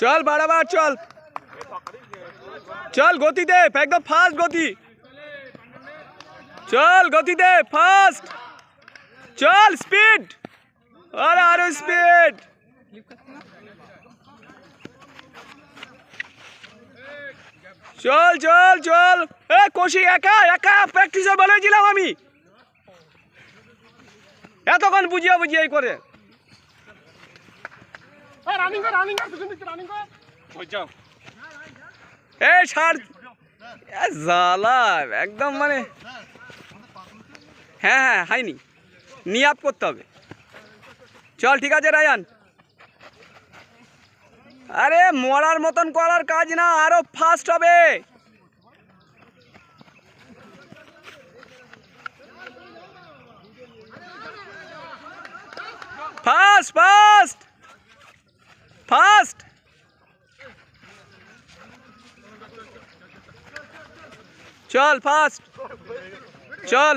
চল বাড়াবার চল চল গতি দে একদম ফাস্ট গতি চল গতি দে ফাস্ট চল স্পিড আরে আরও স্পিড চল চল চল। এ কোশি একা একা প্র্যাকটিসে বলেছিলাম আমি। এতক্ষণ বুঝিয়ে বুঝিয়ে করে। এই ছাড়। এ জ্বালা একদম মানে হ্যাঁ হ্যাঁ হয়নি। নিয়ে আপ করতে হবে। চল ঠিক আছে রায়ান। আরে মরার মতন করার কাজ না, আরও ফাস্ট হবে। ফাস্ট ফাস্ট ফাস্ট চল ফাস্ট চল।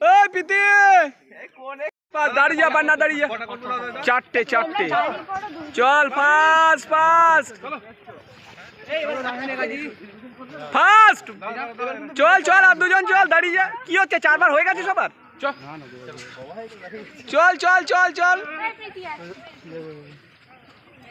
ওই পিতি দাঁড়িয়ে যা বান্না দাঁড়িয়ে। চারটে চারটে। চল ফাস্ট ফাস্ট ফাস্ট চল চল, আর দুজন চল, দাঁড়িয়ে। কি হচ্ছে, চারবার হয়ে গেছে সবার? চল চল চল চল।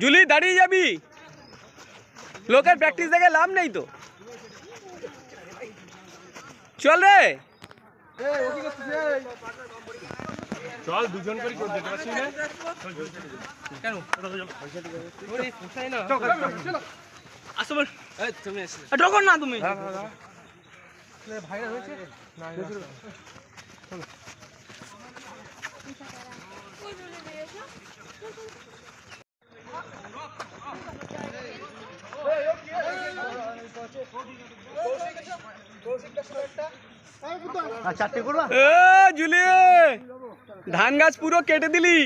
জুলি দাঁড়িয়ে যাবি? লোকের প্র্যাকটিস দেখে লাভ নেই তো। চল রে। চল দুজন করে করতে পারছি না। আসো বল। ঢোকন না তুমি। চারটে করবা? জুলিয়ে! ধান গাছ পুরো কেটে দিলি।